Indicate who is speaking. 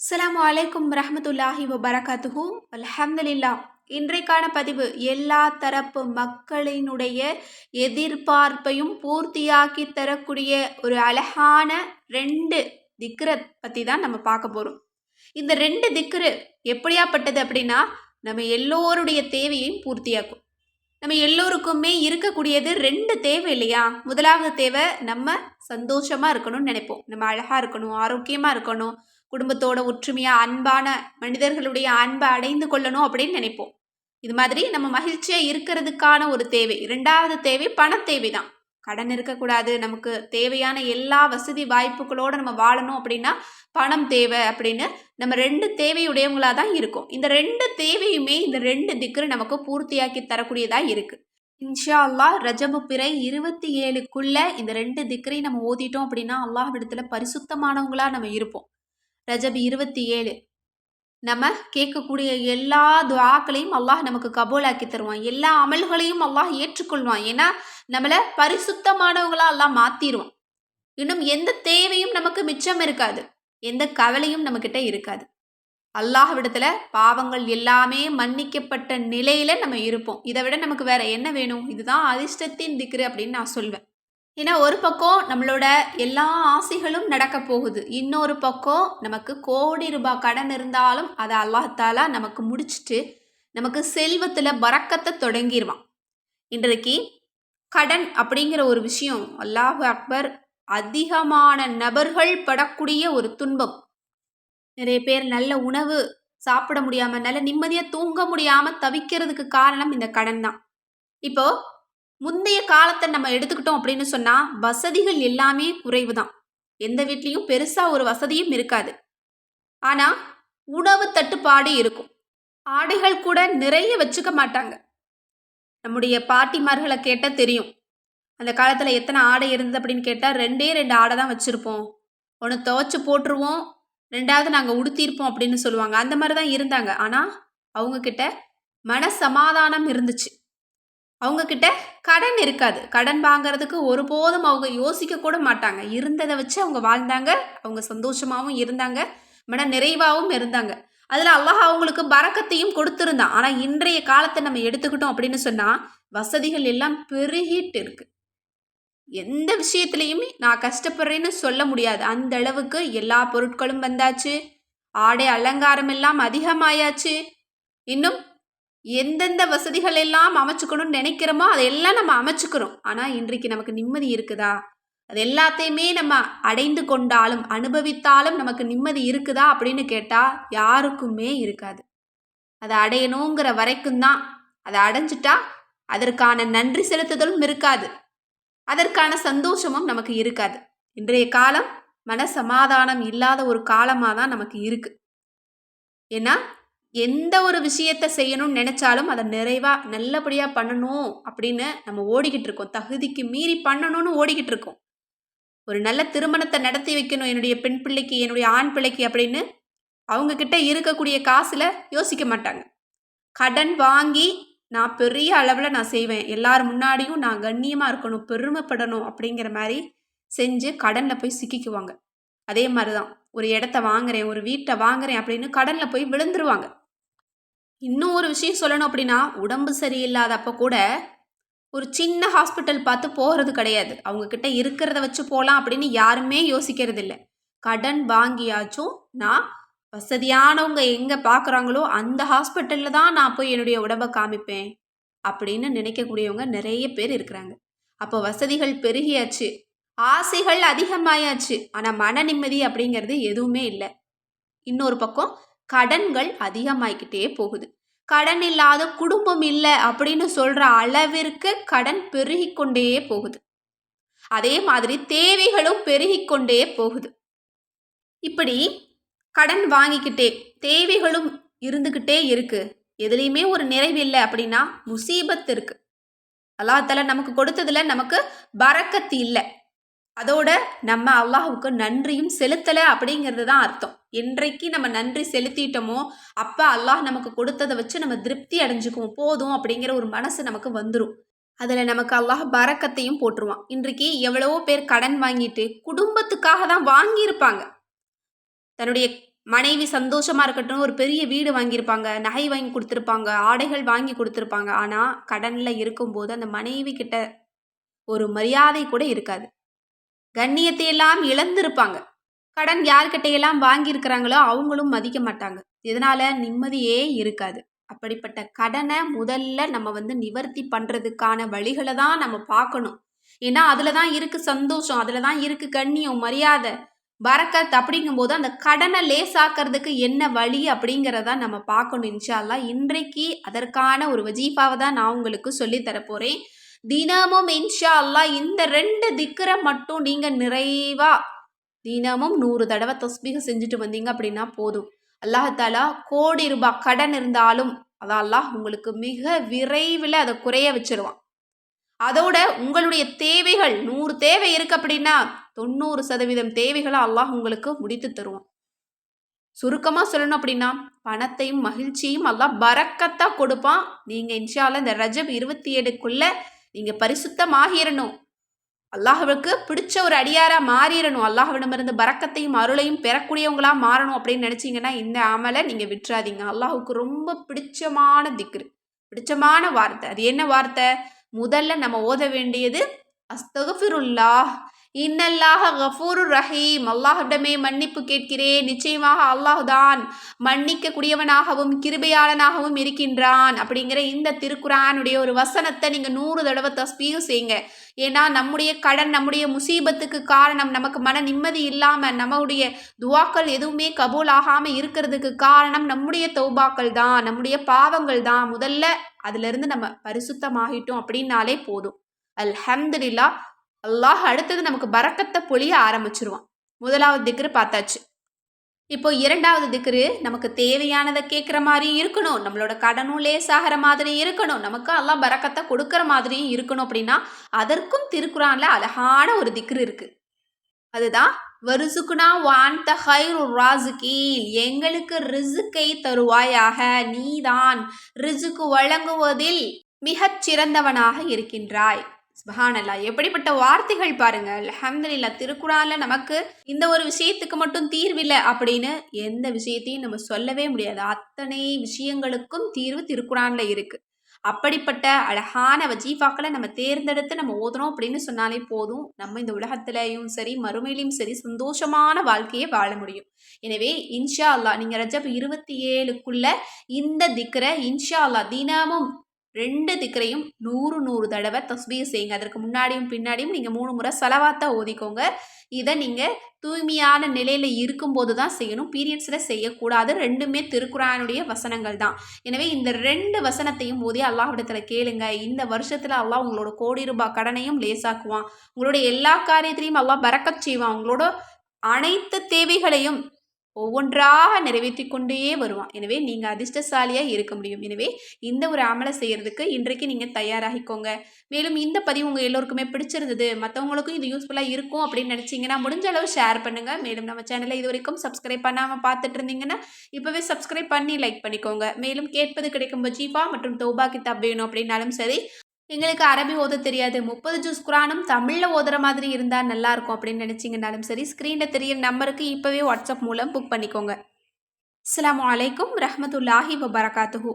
Speaker 1: அஸ்லாம் அலைக்கும் ரஹமத்துல்லாஹி வபரகாத்துஹு அல்ஹம்துலில்லா இன்றைக்கான பதிவு எல்லா தரப்பு மக்களினுடைய எதிர்பார்ப்பையும் பூர்த்தியாக்கி தரக்கூடிய ஒரு அழகான ரெண்டு திக்ரத் பற்றி தான் நம்ம பார்க்க போகிறோம் இந்த ரெண்டு திக்ரு எப்படியாப்பட்டது அப்படின்னா நம்ம எல்லோருடைய தேவையையும் பூர்த்தியாக்கும். நம்ம எல்லோருக்குமே இருக்கக்கூடியது ரெண்டு தேவை இல்லையா? முதலாவது தேவை நம்ம சந்தோஷமாக இருக்கணும்னு நினைப்போம். நம்ம அழகாக இருக்கணும் ஆரோக்கியமாக இருக்கணும் குடும்பத்தோட ஒற்றுமையாக அன்பான மனிதர்களுடைய அன்பை அடைந்து கொள்ளணும் அப்படின்னு நினைப்போம். இது மாதிரி நம்ம மகிழ்ச்சியாக இருக்கிறதுக்கான ஒரு தேவை. இரண்டாவது தேவை பண தேவை தான் கடன் இருக்கக்கூடாது. நமக்கு தேவையான எல்லா வசதி வாய்ப்புகளோடு நம்ம வாழணும் அப்படின்னா பணம் தேவை அப்படின்னு நம்ம ரெண்டு தேவையுடையவங்களாக தான் இருக்கும். இந்த ரெண்டு தேவையுமே இந்த ரெண்டு திக்கு நமக்கு பூர்த்தியாக்கி தரக்கூடியதாக இருக்குது இன்ஷா அல்லாஹ் ரஜபு பிறை இருபத்தி ஏழுக்குள்ள இந்த ரெண்டு திக்ரையும் நம்ம ஓதிட்டோம் அப்படின்னா அல்லாஹ் இடத்துல பரிசுத்தமானவங்களாக நம்ம இருப்போம். ரஜப் இருபத்தி ஏழு நம்ம கேட்கக்கூடிய எல்லா துவாக்களையும் அல்லாஹ் நமக்கு கபோலாக்கி தருவான். எல்லா அமல்களையும் அல்லாஹ் ஏற்றுக்கொள்வான். ஏன்னா நம்மளை பரிசுத்தமானவங்களா எல்லாம் மாத்திடுவான் இன்னும் எந்த தேவையும் நமக்கு மிச்சம் இருக்காது. எந்த கவலையும் நம்மக்கிட்ட இருக்காது. அல்லாஹ்விடத்துல பாவங்கள் எல்லாமே மன்னிக்கப்பட்ட நிலையில நம்ம இருப்போம். இதை விட நமக்கு வேற என்ன வேணும்? இதுதான் அதிர்ஷ்டத்தின் திக்ரு அப்படின்னு நான் சொல்வேன். ஏன்னா ஒரு பக்கம் நம்மளோட எல்லா ஆசைகளும் நடக்க போகுது. இன்னொரு பக்கம் நமக்கு கோடி ரூபாய் கடன் இருந்தாலும் அதை அல்லாஹாலா நமக்கு முடிச்சுட்டு நமக்கு செல்வத்தில் பறக்கத்தை தொடங்கிடுவான் இன்றைக்கு கடன் அப்படிங்கிற ஒரு விஷயம் அல்லாஹ் அக்பர் அதிகமான நபர்கள் படக்கூடிய ஒரு துன்பம். நிறைய பேர் நல்ல உணவு சாப்பிட முடியாமல் நல்ல நிம்மதியாக தூங்க முடியாமல் தவிக்கிறதுக்கு காரணம் இந்த கடன் தான். இப்போ முந்தைய காலத்தை நம்ம எடுத்துக்கிட்டோம் அப்படின்னு சொன்னால் வசதிகள் எல்லாமே குறைவு தான் எந்த வீட்லேயும் பெருசாக ஒரு வசதியும் இருக்காது. ஆனால் உணவு தட்டுப்பாடு இருக்கும். ஆடைகள் கூட நிறைய வச்சுக்க மாட்டாங்க. நம்முடைய பாட்டிமார்களை கேட்டால் தெரியும். அந்த காலத்தில் எத்தனை ஆடை இருந்தது அப்படின்னு கேட்டால் ரெண்டே ரெண்டு ஆடை தான் வச்சுருப்போம். ஒன்று துவச்சி போட்டுருவோம் ரெண்டாவது நாங்கள் உடுத்தியிருப்போம் அப்படின்னு சொல்லுவாங்க. அந்த மாதிரி தான் இருந்தாங்க. ஆனால் அவங்கக்கிட்ட மன சமாதானம் இருந்துச்சு. அவங்கக்கிட்ட கடன் இருக்காது. கடன் வாங்கிறதுக்கு ஒருபோதும் அவங்க யோசிக்க கூட மாட்டாங்க. இருந்ததை வச்சு அவங்க வாழ்ந்தாங்க. அவங்க சந்தோஷமாகவும் இருந்தாங்க. மன நிறைவாகவும் இருந்தாங்க. அதில் அல்லாஹ் அவங்களுக்கு பறக்கத்தையும் கொடுத்துருந்தான். ஆனால் இன்றைய காலத்தை நம்ம எடுத்துக்கிட்டோம் அப்படின்னு சொன்னால் வசதிகள் எல்லாம் பெருகிட்டு இருக்கு. எந்த விஷயத்துலையுமே நான் கஷ்டப்படுறேன்னு சொல்ல முடியாது. அந்த அளவுக்கு எல்லா பொருட்களும் வந்தாச்சு. ஆடை அலங்காரம் எல்லாம் அதிகமாயாச்சு. இன்னும் எந்தெந்த வசதிகள் எல்லாம் அமைச்சுக்கணும்னு நினைக்கிறோமோ அதையெல்லாம் நம்ம அமைச்சுக்கிறோம். ஆனால் இன்றைக்கு நமக்கு நிம்மதி இருக்குதா? அது எல்லாத்தையுமே நம்ம அடைந்து கொண்டாலும் அனுபவித்தாலும் நமக்கு நிம்மதி இருக்குதா அப்படின்னு கேட்டால் யாருக்குமே இருக்காது. அதை அடையணுங்கிற வரைக்கும் தான். அதை அடைஞ்சிட்டா அதற்கான நன்றி செலுத்துதலும் இருக்காது. அதற்கான சந்தோஷமும் நமக்கு இருக்காது. இன்றைய காலம் மன சமாதானம் இல்லாத ஒரு காலமாக தான் நமக்கு இருக்குது ஏன்னா எந்த ஒரு விஷயத்தை செய்யணும்னு நினச்சாலும் அதை நிறைவாக நல்லபடியாக பண்ணணும் அப்படின்னு நம்ம ஓடிக்கிட்டு இருக்கோம். தகுதிக்கு மீறி பண்ணணும்னு ஓடிக்கிட்டு இருக்கோம். ஒரு நல்ல திருமணத்தை நடத்தி வைக்கணும். என்னுடைய பெண் பிள்ளைக்கு என்னுடைய ஆண் பிள்ளைக்கு அப்படின்னு அவங்கக்கிட்ட இருக்கக்கூடிய காசில் யோசிக்க மாட்டாங்க. கடன் வாங்கி நான் பெரிய அளவில் நான் செய்வேன். எல்லார் முன்னாடியும் நான் கண்ணியமாக இருக்கணும் பெருமைப்படணும் அப்படிங்கிற மாதிரி செஞ்சு கடனில் போய் சிக்கிக்குவாங்க. அதே மாதிரி தான் ஒரு இடத்த வாங்குறேன் ஒரு வீட்டை வாங்குறேன் அப்படின்னு கடனில் போய் விழுந்துருவாங்க. இன்னும் ஒரு விஷயம் சொல்லணும் அப்படின்னா உடம்பு சரியில்லாதப்போ கூட ஒரு சின்ன ஹாஸ்பிட்டல் பார்த்து போகிறது கிடையாது. அவங்கக்கிட்ட இருக்கிறத வச்சு போகலாம் அப்படின்னு யாருமே யோசிக்கிறது இல்லை கடன் வாங்கியாச்சும் நான் வசதியானவங்க எங்கே பார்க்குறாங்களோ அந்த ஹாஸ்பிட்டலில் தான் நான் போய் என்னுடைய உடம்பை காமிப்பேன் அப்படின்னு நினைக்கக்கூடியவங்க நிறைய பேர் இருக்கிறாங்க. அப்போ வசதிகள் பெருகியாச்சு. ஆசைகள் அதிகமாயாச்சு. ஆனால் மன நிம்மதி அப்படிங்கிறது எதுவுமே இல்லை. இன்னொரு பக்கம் கடன்கள் அதிகமாகிக்கிட்டே போகுது. கடன் இல்லாத குடும்பம் இல்லை அப்படின்னு சொல்கிற அளவிற்கு கடன் பெருகி கொண்டே போகுது. அதே மாதிரி தேவைகளும் பெருகி கொண்டே போகுது. இப்படி கடன் வாங்கிக்கிட்டே தேவைகளும் இருந்துக்கிட்டே இருக்கு. எதுலேயுமே ஒரு நிறைவு இல்லை அப்படின்னா முசீபத் இருக்கு. அல்லாஹால நமக்கு கொடுத்ததுல நமக்கு பறக்கத்து இல்லை. அதோட நம்ம அல்லாஹுக்கு நன்றியும் செலுத்தலை அப்படிங்கிறது தான் அர்த்தம். என்றைக்கு நம்ம நன்றி செலுத்திட்டோமோ அப்போ அல்லாஹ் நமக்கு கொடுத்ததை வச்சு நம்ம திருப்தி அடைஞ்சுக்குவோம். போதும் அப்படிங்கிற ஒரு மனசு நமக்கு வந்துடும் அதில் நமக்கு அல்லாஹ் பறக்கத்தையும் போட்டுருவான். இன்றைக்கு எவ்வளவோ பேர் கடன் வாங்கிட்டு குடும்பத்துக்காக தான் வாங்கியிருப்பாங்க. தன்னுடைய மனைவி சந்தோஷமாக இருக்கட்டும் ஒரு பெரிய வீடு வாங்கியிருப்பாங்க நகை வாங்கி கொடுத்துருப்பாங்க ஆடைகள் வாங்கி கொடுத்துருப்பாங்க. ஆனால் கடனில் இருக்கும்போது அந்த மனைவி கிட்ட ஒரு மரியாதை கூட இருக்காது. கண்ணியத்தை எல்லாம் இழந்திருப்பாங்க. கடன் யார்கிட்டையெல்லாம் வாங்கியிருக்கிறாங்களோ அவங்களும் மதிக்க மாட்டாங்க. இதனால நிம்மதியே இருக்காது. அப்படிப்பட்ட கடனை முதல்ல நம்ம வந்து நிவர்த்தி பண்ணுறதுக்கான வழிகளை தான் நம்ம பார்க்கணும். ஏன்னா அதில் தான் இருக்குது சந்தோஷம் அதில் தான் இருக்குது கண்ணியம் மரியாதை பரக்கத் அப்படிங்கும்போது அந்த கடனை லேசாக்கிறதுக்கு என்ன வழி அப்படிங்கிறத நம்ம பார்க்கணும் இன்ஷால்லா இன்றைக்கு அதற்கான ஒரு வஜீஃபாவை தான் நான் உங்களுக்கு சொல்லி தரப்போகிறேன் தினமும் இன்ஷா அல்லா இந்த ரெண்டு திக்கரை மட்டும் நீங்கள் நிறைவாக தினமும் நூறு தடவை தஸ்பீக செஞ்சுட்டு வந்தீங்க அப்படின்னா போதும். அல்லாஹாலா கோடி ரூபாய் கடன் இருந்தாலும் அதான் உங்களுக்கு மிக விரைவில் அதை குறைய வச்சிருவான். அதோட உங்களுடைய தேவைகள் நூறு தேவை இருக்கு அப்படின்னா தொண்ணூறு சதவீதம் தேவைகளை அல்லாஹ் உங்களுக்கு முடித்து தருவான். சுருக்கமாக சொல்லணும் அப்படின்னா பணத்தையும் மகிழ்ச்சியும் அல்லாஹ் பறக்கத்தான் கொடுப்பான். நீங்கள் இன்ஷால இந்த ரஜப் இருபத்தி ஏழுக்குள்ளே நீங்கள் பரிசுத்தமாகிடணும் அல்லாஹுவுக்கு பிடிச்ச ஒரு அடியாராக மாறிடணும். அல்லாஹ்விடமிருந்து பறக்கத்தையும் அருளையும் பெறக்கூடியவங்களாக மாறணும் அப்படின்னு நினச்சிங்கன்னா இந்த அமலை நீங்கள் விட்டுறாதீங்க. அல்லாஹுக்கு ரொம்ப பிடிச்சமான திக்ரு பிடிச்சமான வார்த்தை. அது என்ன வார்த்தை? முதல்ல நம்ம ஓத வேண்டியது அஸ்தகுஃபிருல்லாஹ் இன்னல்லாஹ கஃபூரு ரஹீம். அல்லாஹிடமே மன்னிப்பு கேட்கிறேன். நிச்சயமாக அல்லாஹுதான் மன்னிக்க கூடியவனாகவும் கிருபையாளனாகவும் இருக்கின்றான். அப்படிங்கிற இந்த திருக்குறானுடைய ஒரு வசனத்தை நீங்கள் நூறு தடவை தஸ்பீகம் செய்யுங்க. ஏன்னா நம்முடைய கடன் நம்முடைய முசீபத்துக்கு காரணம் நமக்கு மன நிம்மதி இல்லாமல் நம்முடைய துவாக்கள் எதுவுமே கபூல் ஆகாமல் இருக்கிறதுக்கு காரணம் நம்முடைய தௌபாக்கள் தான் நம்முடைய பாவங்கள் தான். முதல்ல அதுலேருந்து நம்ம பரிசுத்தமாகிட்டோம் அப்படின்னாலே போதும். அல்ஹம்துலில்லா அல்லாஹ் அடுத்தது நமக்கு பறக்கத்தை பொழிய ஆரம்பிச்சிருவான். முதலாவது திக்ரு பார்த்தாச்சு. இப்போ இரண்டாவது திக்ரு நமக்கு தேவையானதை கேட்குற மாதிரி இருக்கணும் நம்மளோட கடனும் லேசாகிற மாதிரி இருக்கணும் நமக்கு எல்லாம் பறக்கத்தை கொடுக்குற மாதிரியும் இருக்கணும் அப்படின்னா அதற்கும் திருக்குறான்ல அழகான ஒரு திக்ரு இருக்கு. அதுதான் வருசுக்குனா வான் ஹைரு ராசுகீல் எங்களுக்கு ரிசுக்கை தருவாயாக நீதான் ரிசுக்கு வழங்குவதில் மிகச் சிறந்தவனாக இருக்கின்றாய். சுபஹானல்லா எப்படிப்பட்ட வார்த்தைகள் பாருங்க. அலமதுல்லா திருக்குறானில் நமக்கு இந்த ஒரு விஷயத்துக்கு மட்டும் தீர்வில்லை அப்படின்னு எந்த விஷயத்தையும் நம்ம சொல்லவே முடியாது. அத்தனை விஷயங்களுக்கும் தீர்வு திருக்குறான்ல இருக்கு. அப்படிப்பட்ட அழகான வஜீஃபாக்களை நம்ம தேர்ந்தெடுத்து நம்ம ஓதுறோம் அப்படின்னு சொன்னாலே போதும். நம்ம இந்த உலகத்திலையும் சரி மறுமையிலையும் சரி சந்தோஷமான வாழ்க்கையை வாழ முடியும். எனவே இன்ஷா அல்லா நீங்கள் ரஜப் இருபத்தி ஏழுக்குள்ள இந்த திக்கரை இன்ஷா அல்லா தினமும் ரெண்டு திக்கரையும் நூறு நூறு தடவை தஸ்பீ செய்யுங்க. அதற்கு முன்னாடியும் பின்னாடியும் நீங்கள் மூணு முறை செலவாத்தான் ஓதிக்கோங்க. இதை நீங்கள் தூய்மையான நிலையில் இருக்கும்போது தான் செய்யணும். பீரியட்ஸில் செய்யக்கூடாது. ரெண்டுமே திருக்குறானுடைய வசனங்கள் தான். எனவே இந்த ரெண்டு வசனத்தையும் ஓதி அல்லாஹிடத்தில் கேளுங்க. இந்த வருஷத்தில் அல்லாஹ் உங்களோட கோடி ரூபாய் கடனையும் லேசாக்குவான். உங்களுடைய எல்லா காரியத்திலையும் அல்லாஹ் பறக்கச் செய்வான். உங்களோட அனைத்து தேவைகளையும் ஒவ்வொன்றாக நிறைவேற்றி கொண்டே வருவான். எனவே நீங்கள் அதிர்ஷ்டசாலியாக இருக்க முடியும். எனவே இந்த ஒரு அமலை செய்கிறதுக்கு இன்றைக்கு நீங்கள் தயாராகிக்கோங்க. மேலும் இந்த பதிவு உங்கள் எல்லோருக்குமே பிடிச்சிருந்தது மற்றவங்களுக்கும் இது யூஸ்ஃபுல்லாக இருக்கும் அப்படின்னு நினச்சிங்கன்னா முடிஞ்ச அளவு ஷேர் பண்ணுங்கள் மேலும் நம்ம சேனலை இது வரைக்கும் சப்ஸ்கிரைப் பண்ணாமல் பார்த்துட்டு இருந்தீங்கன்னா இப்போவே சப்ஸ்கிரைப் பண்ணி லைக் பண்ணிக்கோங்க. மேலும் கேட்பது கிடைக்கும் ஜீபா மற்றும் தௌபா கித்தாப் வேணும் அப்படின்னாலும் சரி எங்களுக்கு அரபி ஓத தெரியாது. முப்பது ஜூஸ் குரானும் தமிழில் ஓதுற மாதிரி இருந்தால் நல்லாயிருக்கும் அப்படின்னு நினச்சிங்கனாலும் சரி ஸ்க்ரீனில் தெரியிற நம்பருக்கு இப்போவே வாட்ஸ்அப் மூலம் புக் பண்ணிக்கோங்க. அஸ்லாம் வலைக்கம் ரஹமத்துல்லாஹி வபரகாத்துஹூ.